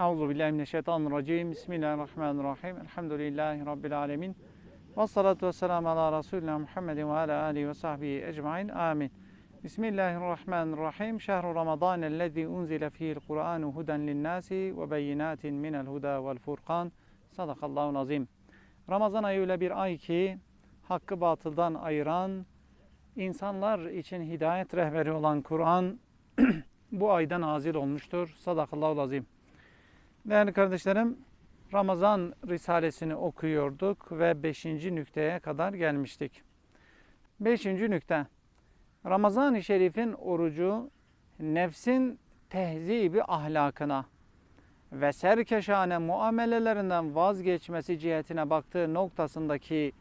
Euzu billahi mineşşeytanirracim. Bismillahirrahmanirrahim. Elhamdülillahi rabbil alamin. Ve salatu vesselam ala Resulina Muhammedin ve ala alihi ve sahbihi ecmaîn. Amin. Bismillahirrahmanirrahim. Şehru Ramazan ellezî unzile fihil Kur'anu huden linnâsi ve beyinatin minel huda vel furkan. Sadakallahu azim. Ramazan ayı öyle bir ay ki hakkı batıldan ayıran, insanlar için hidayet rehberi olan Kur'an bu ayda nazil olmuştur. Sadakallahu azim. Değerli kardeşlerim, Ramazan Risalesini okuyorduk ve 5. nükteye kadar gelmiştik. 5. nükte, Ramazan-ı Şerif'in orucu nefsin tehzibi ahlakına ve serkeşane muamelelerinden vazgeçmesi cihetine baktığı noktasındaki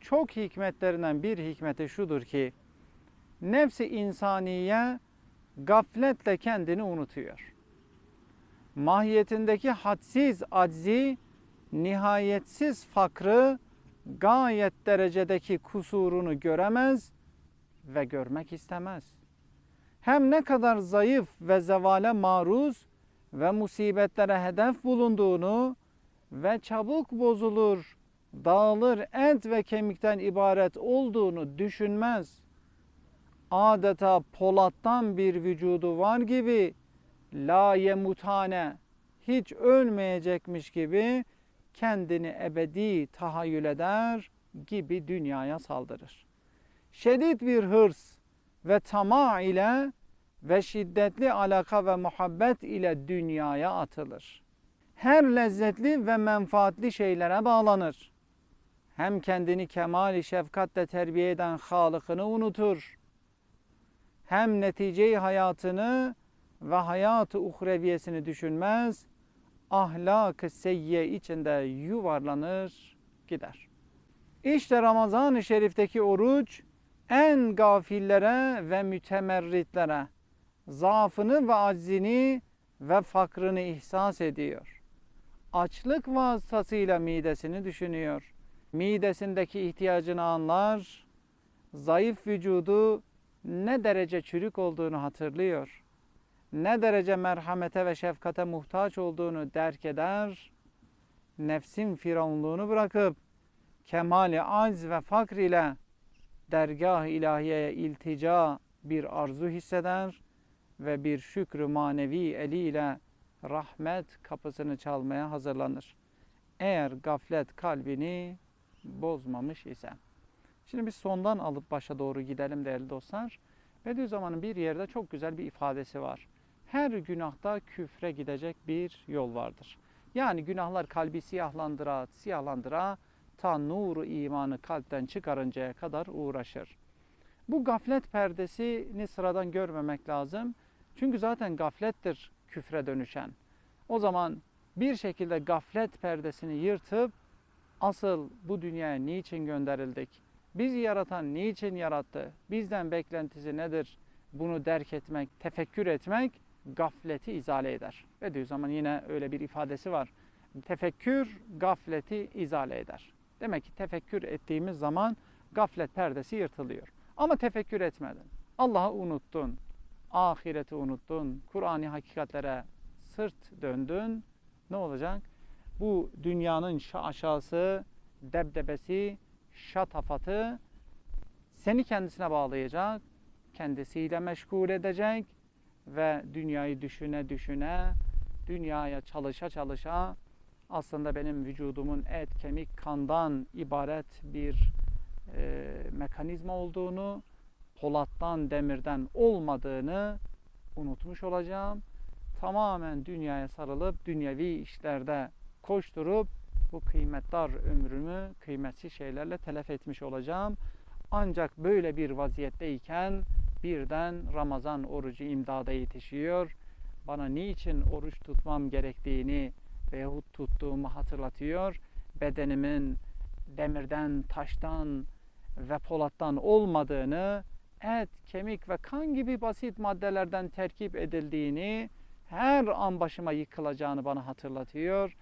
çok hikmetlerinden bir hikmeti şudur ki, nefsi insaniye gafletle kendini unutuyor. Mahiyetindeki hadsiz aczi, nihayetsiz fakrı, gayet derecedeki kusurunu göremez ve görmek istemez. Hem ne kadar zayıf ve zevale maruz ve musibetlere hedef bulunduğunu ve çabuk bozulur, dağılır, et ve kemikten ibaret olduğunu düşünmez. Adeta polattan bir vücudu var gibi la yemutane hiç ölmeyecekmiş gibi kendini ebedi tahayyül eder gibi dünyaya saldırır. Şiddet bir hırs ve tama ile ve şiddetli alaka ve muhabbet ile dünyaya atılır. Her lezzetli ve menfaatli şeylere bağlanır. Hem kendini kemali şefkatle terbiye eden Halık'ını unutur. Hem neticeyi hayatını ve hayatı uhreviyesini düşünmez, ahlak-ı seyye içinde yuvarlanır gider. İşte Ramazan-ı Şerif'teki oruç en gafillere ve mütemerritlere zaafını ve aczini ve fakrını ihsas ediyor. Açlık vasıtasıyla midesini düşünüyor. Midesindeki ihtiyacını anlar, zayıf vücudu ne derece çürük olduğunu hatırlıyor. Ne derece merhamete ve şefkate muhtaç olduğunu derk eder. Nefsin firavunluğunu bırakıp kemali acz ve fakr ile dergah ilahiyeye iltica bir arzu hisseder ve bir şükrü manevi eliyle rahmet kapısını çalmaya hazırlanır. Eğer gaflet kalbini bozmamış ise. Şimdi biz sondan alıp başa doğru gidelim değerli dostlar. Bediüzzaman'ın bir yerde çok güzel bir ifadesi var. Her günahta küfre gidecek bir yol vardır. Yani günahlar kalbi siyahlandıra, siyahlandıra ta nuru imanı kalpten çıkarıncaya kadar uğraşır. Bu gaflet perdesini sıradan görmemek lazım. Çünkü zaten gaflettir küfre dönüşen. O zaman bir şekilde gaflet perdesini yırtıp asıl bu dünyaya niçin gönderildik? Bizi yaratan niçin yarattı? Bizden beklentisi nedir? Bunu derk etmek, tefekkür etmek gafleti izale eder. Bediüzzaman yine öyle bir ifadesi var. Tefekkür gafleti izale eder. Demek ki tefekkür ettiğimiz zaman gaflet perdesi yırtılıyor. Ama tefekkür etmedin. Allah'ı unuttun. Ahireti unuttun. Kur'an'ı hakikatlere sırt döndün. Ne olacak? Bu dünyanın şaşası, debdebesi, şatafatı seni kendisine bağlayacak. Kendisiyle meşgul edecek ve dünyayı düşüne düşüne, dünyaya çalışa çalışa aslında benim vücudumun et, kemik, kandan ibaret bir e, mekanizma olduğunu, polattan, demirden olmadığını unutmuş olacağım. Tamamen dünyaya sarılıp, dünyevi işlerde koşturup bu kıymetdar ömrümü kıymetsiz şeylerle telef etmiş olacağım. Ancak böyle bir vaziyetteyken birden Ramazan orucu imdada yetişiyor. Bana niçin oruç tutmam gerektiğini veyahut tuttuğumu hatırlatıyor. Bedenimin demirden, taştan ve polattan olmadığını, et, kemik ve kan gibi basit maddelerden terkip edildiğini, her an başıma yıkılacağını bana hatırlatıyor.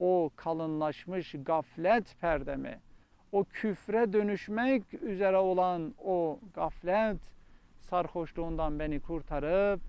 O kalınlaşmış gaflet perdemi, o küfre dönüşmek üzere olan o gaflet sarhoşluğundan beni kurtarıp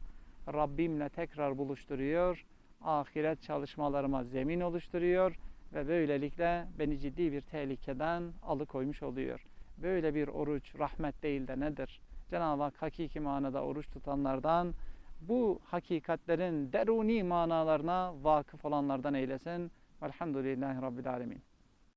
Rabbimle tekrar buluşturuyor ahiret çalışmalarıma zemin oluşturuyor ve böylelikle beni ciddi bir tehlikeden alıkoymuş oluyor. Böyle bir oruç rahmet değil de nedir? Cenab-ı Hak hakiki manada oruç tutanlardan bu hakikatlerin deruni manalarına vakıf olanlardan eylesin. Velhamdülillahi Rabbil Alemin.